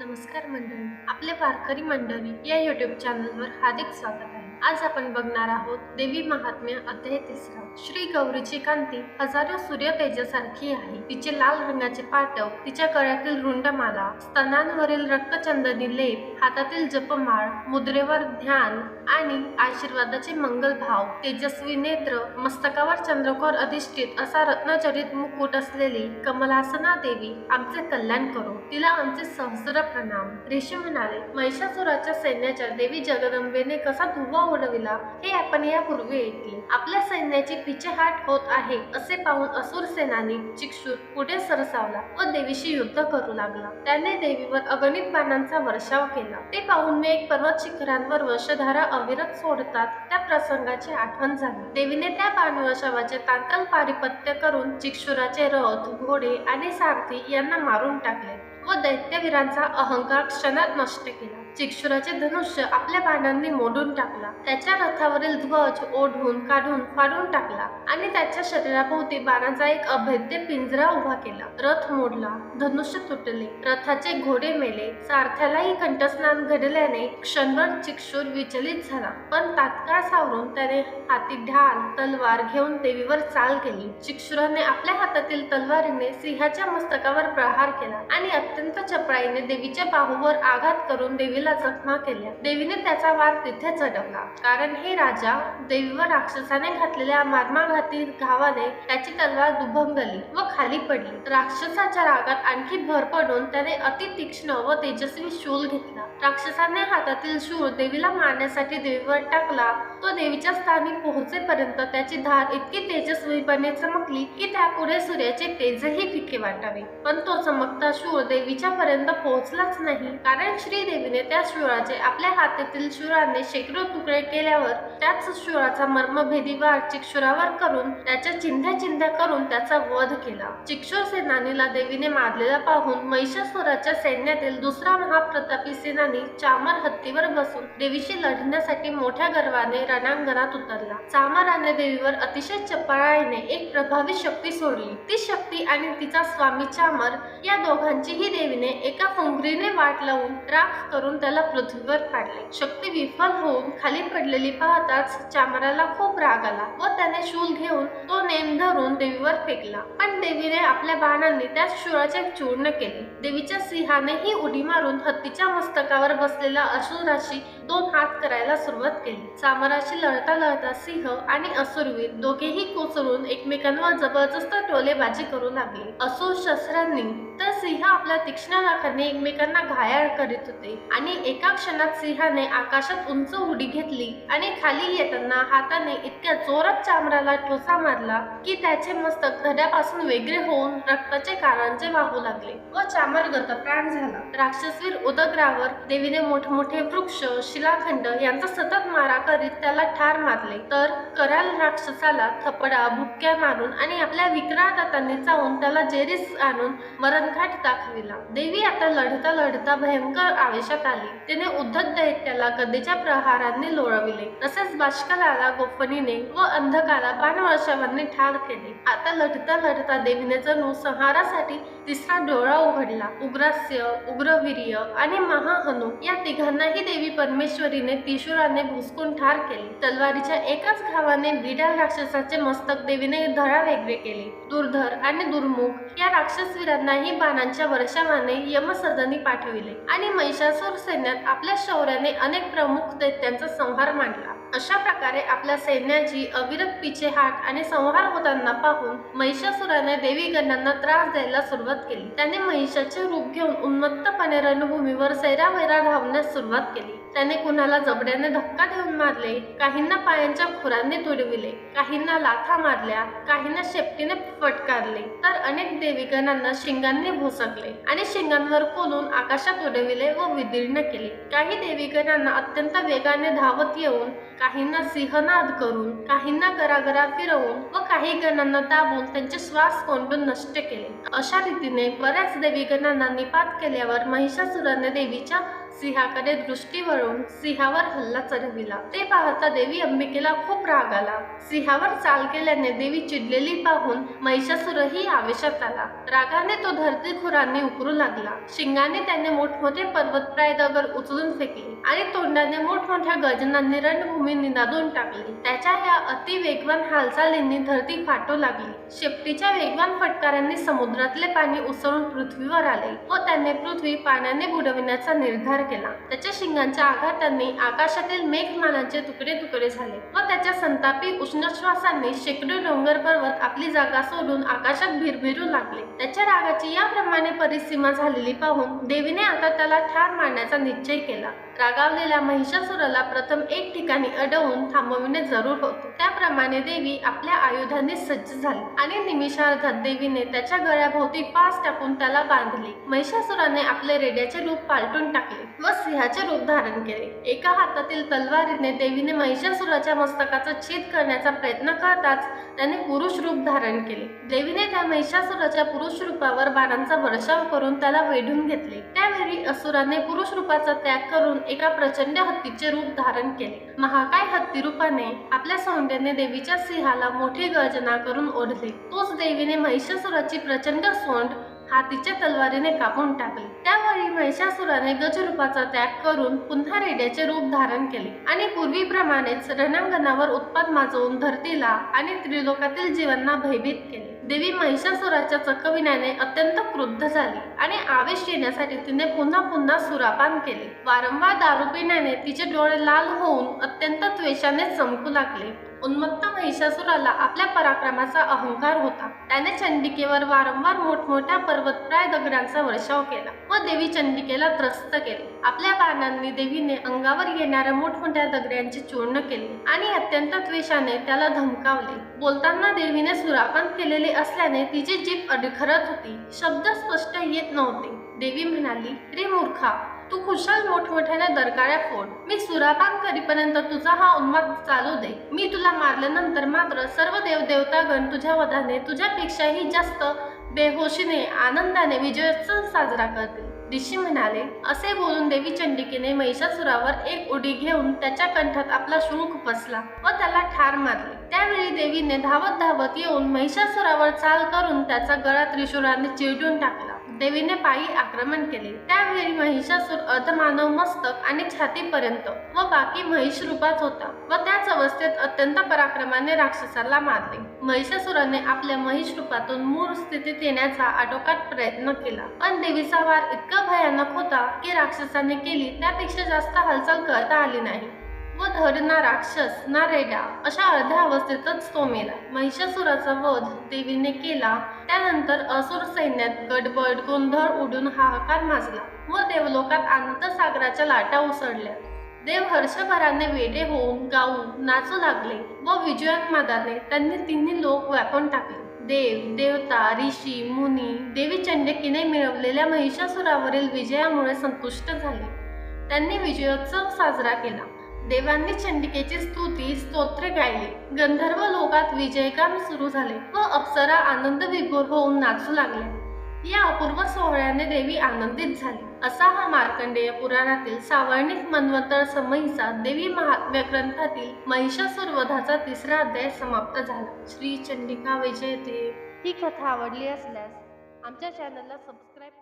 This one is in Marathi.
नमस्कार मंडळी आपले वारकरी मंडळी या युट्यूब चॅनलवर हार्दिक स्वागत आहे. आज आपण बघणार आहोत देवी महात्म्य अध्याय तिसरा. श्री गौरीची कांती हजारो सूर्य तेजासारखी आहे. तिचे लाल रंगाचे पाटव तिच्या गळ्यातील रुंडमाला स्तनांवरील रक्तचंदनी लेप हातातील जपमाळ मुद्रेवर ध्यान आणि आशीर्वादाचे मंगल भाव तेजस्वी नेत्र मस्तकावर चंद्रकोर अधिष्ठित असा रत्नचरित मुकुट असलेली कमलासना देवी आमचे कल्याण करो. तिला आमचे सहस्र प्रणाम. ऋषी म्हणाले महिषासुराच्या सैन्याच्या देवी जगदंबेने कसा धुवा उडविला हे आपण यापूर्वी ऐकले. आपल्या सैन्याची पिछेहाट होत आहे असे पाहून असुर सेनानी चिक्षूर पुढे सरसावला व देवीशी युद्ध करू लागला. त्याने देवीवर अगणित बाणांचा वर्षाव केला. ते पाहून मी एक पर्वत शिखरांवर वर्षधारा अविरत सोडतात त्या प्रसंगाची आठवण झाली. देवीने त्या बाणवर्षावाचे तांतल पारिपत्य करून चिक्षुराचे रथ घोडे आणि सारथी यांना मारून टाकले. व दैत्यवीरांचा अहंकार क्षणात नष्ट केला. चिक्षुराचे धनुष्य आपल्या बाणांनी मोडून टाकला. त्याच्या रथावरील ध्वज ओढून काढून फाडून टाकला आणि त्याच्या शरीराभोवती बाणाचा एक अभेद्य पिंजरा उभा केला. रथ मोडला. धनुष्य तुटले. रथाचे घोडे मेले. सारथ्यालाही कंठस्नान घडल्याने क्षणभर चिक्षूर विचलित झाला. पण तात्काळ सावरून त्याने हाती ढाल तलवार घेऊन देवीवर चाल केली. चिक्षुराने आपल्या हातातील तलवारीने सिंहाच्या मस्तकावर प्रहार केला आणि अत्यंत चपळाईने देवीच्या बाहूवर आघात करून देवीला जखमा केल्या. देवीने त्याचा वार तिथे चढवला. कारण हे राजा देवीवर राक्षसाने घातलेल्या मारमाघाती घावाने त्याची तलवार दुभंगली व खाली पडली. राक्षसाच्या रागात आणखी भर पडून त्याने अति तीक्ष्ण व तेजस्वी शूल घेतला. राक्षसाने हातातील शूर देवीला मारण्यासाठी देवीवर टाकला. तो देवीच्या स्थानी पोहोचेपर्यंत त्याची धार इतकी तेजस्वीपणे चमकली की त्यापुढे सूर्याचे तेजही फिके वाटावे. पण तो चमकता शूर देवीच्या पर्यंत पोहोचलाच नाही. कारण श्रीदेवीने त्या शूराचे आपल्या हातातील शूराने शेकडो तुकडे केल्यावर त्याच शूराचा मर्मभेदी वार चिक्षुरावर करून त्याच्या चिंध्या चिंध्या करून त्याचा वध केला. चिक्षुर सेनानीला देवीने मारलेला पाहून महिषासुराच्या सैन्यातील दुसरा महाप्रतापी सेनानी चामर हत्तीवर बसून देवीशी लढण्यासाठी मोठ्या गर्वाने रणांगणात उतरला. चामराने देवीवर अतिशय चपळाईने एक प्रभावी शक्ती सोडली. ती शक्ती आणि तिचा स्वामी चामर या दोघांचीही देवीने एका फुंगरीने वाट लावून राख करून त्याला पृथ्वीवर पाडले. शक्ती विफल होऊन खाली पडलेली पाहताच चामराला खूप राग आला व त्याने शूल घेऊन तो नेम धरून देवीवर फेकला. पण देवीने आपल्या बाणांनी त्या शूळाचे चूर्ण केले. देवीच्या सिंहानेही उडी मारून हत्तीच्या मस्तका मस्तकावर बसलेला असुराशी दोन हात करायला सुरुवात केली. चामराशी लढता लढता सिंह आणि असुरवीर दोघेही कोसळून एकमेकांवर जबरदस्त टोलेबाजी करू लागले. असुर शस्त्रांनी तर सिंह आपल्या तीक्ष्ण नाकाने एकमेकांना घायाळ करीत होते आणि एका क्षणात सिंहाने आकाशात उंच उडी घेतली आणि खाली येताना हाताने इतक्या जोरात चामराला ठोसा मारला की त्याचे मस्तक धड्यापासून वेगळे होऊन रक्ताचे कारंजे वाहू लागले व चामर गतप्राण झाला. राक्षसवीर उदग्रावर देवीने मोठमोठे वृक्ष शिलाखंड यांचा सतत मारा करीत त्याला ठार मारले. तर कराल राक्षसाला थपडा भुक्या मारून आणि आपल्या विकराळ दातांनी चावून त्याला जेरीस आणून मरणघाट दाखविला. देवी आता लढता लढता भयंकर आवेशात आली. तिने उद्धत दैत्याला गदेच्या प्रहारांनी लोळविले. तसेच बाष्कलाला गोफणीने व अंधकाला बाणवर्षावांनी ठार केले. आता लढता लढता देवीने जणू संहारासाठी तिसरा डोळा उघडला. उग्रास्य उग्रवीर्य आणि महाहन या तिघांनाही देवी परमेश्वरीने त्रिशुराने भुसकून ठार केले. तलवारीच्या एकाच घावाने बिडाल राक्षसाचे मस्तक देवीने धडा वेगळे केले. दुर्धर आणि दुर्मुख या राक्षसवीरांनाही बाणांच्या वर्षावाने यमसदनी पाठविले आणि महिषासूर सैन्यात आपल्या शौर्याने अनेक प्रमुख दैत्यांचा संहार मांडला. अशा प्रकारे आपल्या सैन्याची अविरत पिछेहाट आणि संहार होताना पाहून महिषासुराने देवीगणांना त्रास द्यायला सुरुवात केली. त्याने महिषाचे रूप घेऊन उन्मत्तपणे रणभूमीवर सैरावैरा जरा धावण्यास सुरुवात केली. त्याने कुणाला जबड्याने धक्का देऊन मारले काहींना पायांच्या खुरांनी तुडविले काहींना लाथा मारल्या काहींना शेपटीने फटकारले तर अनेक देवीगणांना शिंगांनी भोसकले आणि शिंगांवर कोलून आकाशात उडविले व विदीर्ण केले. काही देवीगणांना अत्यंत वेगाने धावत येऊन काहींना सिंहनाद करून काहींना गरागरा फिरवून व काही गणांना दाबून त्यांचे श्वास कोंडून नष्ट केले. अशा रीतीने बऱ्याच देवीगणांना निपात केल्यावर महिषासुराने देवीच्या सिंहाकडे दृष्टी वळून सिंहावर हल्ला चढविला. ते पाहता देवी अंबिकेला खूप राग आला. सिंहावर चाल केल्याने देवी चिडलेली पाहून महिषासुरही आवेशात आला. रागाने तो धरतीखोरांनी उकरू लागला. शिंगाने त्याने मोठमोठे पर्वतप्राय दगड उचलून फेकले आणि तोंडाने मोठमोठ्या गजनांनी रणभूमी निनादून टाकली. त्याच्या या अति वेगवान हालचालींनी धरती फाटू लागली. शेपटीच्या वेगवान फटकारांनी समुद्रातले पाणी उसळून पृथ्वीवर आले व त्याने पृथ्वी पाण्याने बुडविण्याचा निर्धार केला. त्याच्या शिंगांच्या आघातांनी आकाशातील मेघमालांचे तुकडे तुकडे झाले व त्याच्या संतापी उष्णश्वासांनी शेकडो डोंगर पर्वत आपली जागा सोडून आकाशात भिरभिरू लागले. त्याच्या रागाची याप्रमाणे परिसीमा झालेली पाहून देवीने आता त्याला ठार मारण्याचा निश्चय केला. रागावलेल्या महिषासुराला प्रथम एक ठिकाणी अडवून थांबविणे जरूर होते. त्याप्रमाणे देवी आपल्या आयुधाने सज्ज झाली आणि निमिषार्धात देवीने त्याच्या गळ्याभोवती पास टाकून त्याला बांधले. महिषासुराने आपले रेड्याचे रूप पालटून टाकले व सिंहाचे रूप धारण केले. एका हातातील तलवारीने देवीने महिषासुराच्या मस्तकाचा छेद करण्याचा प्रयत्न करताच त्याने पुरुष रूप धारण केले. देवीने त्या महिषासुराच्या पुरुष रूपावर बाणांचा वर्षाव करून त्याला वेढून घेतले. त्यावेळी असुराने पुरुष रूपाचा त्याग करून एका प्रचंड हत्तीचे रूप धारण केले. महाकाय हत्ती रूपाने आपल्या सौंदर्याने देवीच्या सिंहाला मोठी गर्जना करून ओढले. तोच देवीने महिषासुराची प्रचंड सोंड हातीच्या तलवारीने कापून टाकली. त्यावेळी महिषासुराने गजरूपाचा त्याग करून पुन्हा रेड्याचे रूप धारण केले आणि पूर्वीप्रमाणेच रणांगणावर उत्पाद माजवून धरतीला आणि त्रिलोकातील जीवांना भयभीत केले. देवी महिषासुराच्या चकविण्याने अत्यंत क्रुद्ध झाली आणि आवेश येण्यासाठी तिने पुन्हा पुन्हा सुरापान केले. वारंवार दारू पिण्याने तिचे डोळे लाल होऊन अत्यंत द्वेषाने चमकू लागले. उन्मत्त महिषासुराला आपल्या पराक्रमाचा अहंकार होता. त्याने चंडिकेवर वारंवार मोठमोठ्या पर्वतप्राय दगडांचा वर्षाव केला व देवी चंडिकेला त्रस्त केले. आपल्या बाणांनी देवीने अंगावर येणाऱ्या मोठमोठ्या दगड्यांची चूर्ण केली आणि अत्यंत द्वेषाने त्याला धमकावले. बोलताना देवीने सुरापान केलेले असल्याने तिची जीभ अडखरत होती. शब्द स्पष्ट येत नव्हते. देवी म्हणाली रे मूर्खा तू खुशाल मोठमोठ्याने दरकाळ्या फोड. मी सुरापान करीपर्यंत तुझा हा उन्माद चालू दे. मी तुला मारल्यानंतर मात्र सर्व देवदेवतागण तुझ्या वधाने तुझ्यापेक्षाही जास्त बेहोशीने आनंदाने विजयोत्सव साजरा करतील. ऋषी म्हणाले असे बोलून देवी चंडिकेने महिषासुरावर एक उडी घेऊन त्याच्या कंठात आपला शृंख बसला व त्याला ठार मारले. त्यावेळी देवीने धावत धावत येऊन महिषासुरावर चाल करून त्याचा गळा त्रिशुराने चिरडून टाकला. देवीने पायी आक्रमण केले. त्यावेळी महिषासूर अर्धमानव मस्तक आणि छातीपर्यंत व बाकी महिष रूपात होता व त्याच अवस्थेत अत्यंत पराक्रमाने राक्षसाला मारले. महिषासुराने आपल्या महिष रूपातून मूळ स्थितीत येण्याचा आटोकाट प्रयत्न केला. पण देवीचा वार इतका भयानक होता की राक्षसाने केली त्यापेक्षा जास्त हालचाल करता आली नाही. व धर ना राक्षस ना रेडा अशा अर्ध्या अवस्थेतच तो मेला. महिषासुराचा वध देवीने केला. त्यानंतर असुर सैन्यात गडबड गोंधळ उडून हाहाकार माजला व देवलोकात आनंद सागराच्या लाटा उसळल्या. देव हर्षभराने वेडे होऊन गाऊन नाचू लागले व विजयोन्मादाने त्यांनी तिन्ही लोक व्यापून टाकले. देव देवता ऋषी मुनी देवी चंडकीने मिळवलेल्या महिषासुरावरील विजयामुळे संतुष्ट झाले. त्यांनी विजयोत्सव साजरा केला. देवांनी चंडिकेची स्तुती स्तोत्रे गायली. गंधर्व लोकात विजयकाम सुरू झाले व अप्सरा आनंद विभोर होऊन नाचू लागले. या अपूर्व सोहळ्याने देवी आनंदित झाली. असा हा मार्कंडेय पुराणातील सावर्णिक मन्वंतर समयीचा देवी महात्म्य ग्रंथातील महिषासुरवधाचा तिसरा अध्याय समाप्त झाला. श्री चंडिका विजयते ही कथा आवडली असल्यास आमच्या चॅनलला सबस्क्राईब